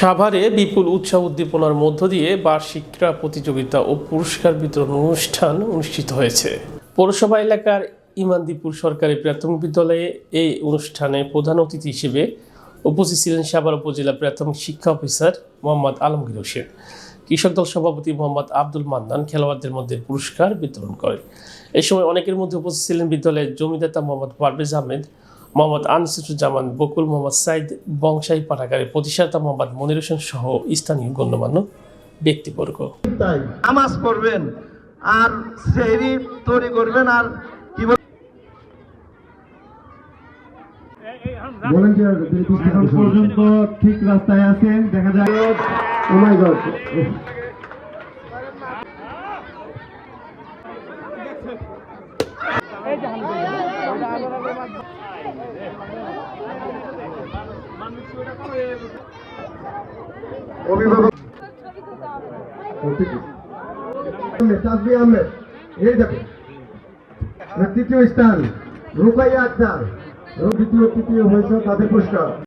সাভারে বিপুল উৎসাহ উদ্দীপনার মধ্য দিয়ে বার্ষিক ক্রীড়া প্রতিযোগিতা ও পুরস্কার বিতরণ অনুষ্ঠান অনুষ্ঠিত হয়েছে। পৌরসভা এলাকার ইমানদীপুর সরকারি প্রাথমিক বিদ্যালয়ে এই অনুষ্ঠানে প্রধান অতিথি হিসেবে উপস্থিত ছিলেন সাভার উপজেলা প্রাথমিক শিক্ষা অফিসার মোহাম্মদ আলমগীর হোসেন। কৃষক দল সভাপতি মোহাম্মদ আব্দুল মান্নান খেলোয়াড়দের মধ্যে পুরস্কার বিতরণ করেন। এই সময় অনেকের মধ্যে উপস্থিত ছিলেন বিদ্যালয়ের জমিদাতা মোহাম্মদ পারভেজ আহমেদ মোহাম্মদ আনিসুজ্জামান বকুল মোহাম্মদ সাইদ বংশাই পাঠাগারের প্রতিষ্ঠাতা মোহাম্মদ মনির হোসেন সহ স্থানীয় গণ্যমান্য ব্যক্তিবর্গ। তাই নামাজ পড়বেন আর সেহরি তৈরি করবেন আর কি পর্যন্ত ঠিক রাস্তায় আছে দেখা যায় ও অভিভাবক। তাসবি আহমেদ এই দেখো তৃতীয় স্থান রুকাইয়া আক্তার। দ্বিতীয় তৃতীয় হয়েছে তাদের পুরস্কার।